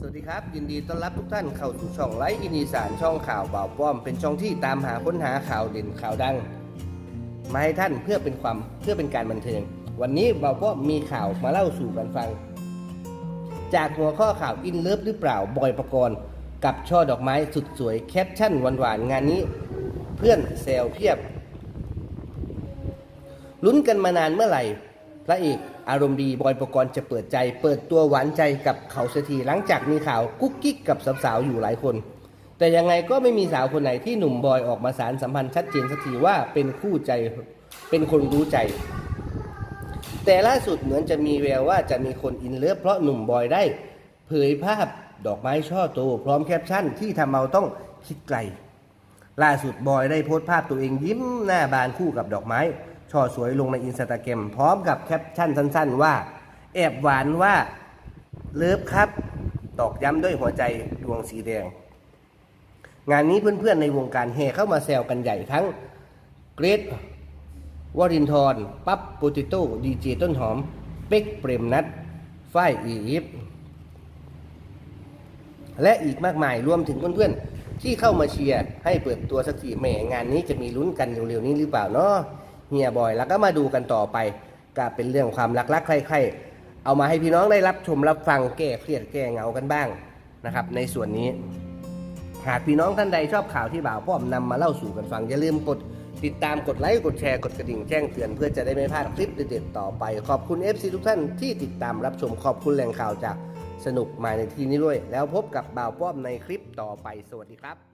สวัสดีครับ ยินดีต้อนรับทุกท่านเข้าสู่ช่องไลฟ์อินีสานช่องข่าวบ่าวป้อม เป็นช่องที่ตามหาค้นหาข่าวเด่นข่าวดัง มาให้ท่านเพื่อเป็นความเพื่อเป็นการบันเทิง วันนี้บ่าวป้อมมีข่าวมาเล่าสู่กันฟัง จากหัวข้อข่าวอินเลิฟหรือเปล่าบอยประกรณ์กับช่อดอกไม้สุดสวยแคปชั่นหวานๆงานนี้ เพื่อนแซวเพียบลุ้นกันมานานเมื่อไหร่ พระเอกอารมณ์ดีบอยประกรณ์จะเปิดใจ เปิดตัวหวานใจกับเขาเสียทีหลังจากมีข่าวกุ๊กกิ๊กกับสาวๆอยู่หลายคน แต่ยังไงก็ไม่มีสาวคนไหนที่หนุ่มบอยออกมาสารสัมพันธ์ชัดเจนสักทีว่าเป็นคู่ใจเป็นคนรู้ใจ แต่ล่าสุดเหมือนจะมีแววว่าจะมีคนอินเลิฟเพราะหนุ่มบอยได้ เผยภาพดอกไม้ช่อโตพร้อมแคปชั่นที่ทำเอาต้องคิดไกลล่าสุดบอยได้โพสต์ภาพตัวเองยิ้มหน้าบานคู่กับดอกไม้ ช่อสวยลงในอินสตาแกรมพร้อมกับแคปชั่นสั้น ๆ ว่า แอบหวานว่าเลิฟครับ ตอกย้ำด้วยหัวใจดวงสีแดง งานนี้เพื่อนๆในวงการเฮเข้ามาแซวกันใหญ่ทั้งเกรทวรินทร์ปั๊บโปติโต้ดีเจต้นหอม เป็กเปรมนัทฝ้ายอีฟและอีกมากมายรวมถึงเพื่อนๆที่เข้ามาเชียร์ให้เปิดตัวสักทีแหมงานนี้จะมีลุ้นกันเร็วๆนี้หรือเปล่าเนาะ ฮียบอย แล้วก็มาดูกันต่อไปก็เป็นเรื่องความรักๆใครๆเอามาให้พี่น้องได้รับชมรับฟังแก้เครียดแก้เหงากันบ้างนะครับ ในส่วนนี้ หากพี่น้องท่านใดชอบข่าวที่บ่าวป้อมนำมาเล่าสู่กันฟังอย่าลืมกดติดตามกดไลค์กดแชร์กดกระดิ่งแจ้งเตือนเพื่อจะได้ไม่พลาดคลิปเด็ดๆต่อไป ขอบคุณ FC ทุกท่านที่ติดตามรับชมขอบคุณแหล่งข่าวจากสนุกมาในที่นี้ด้วย แล้วพบกับบ่าวป้อมในคลิปต่อไปสวัสดีครับ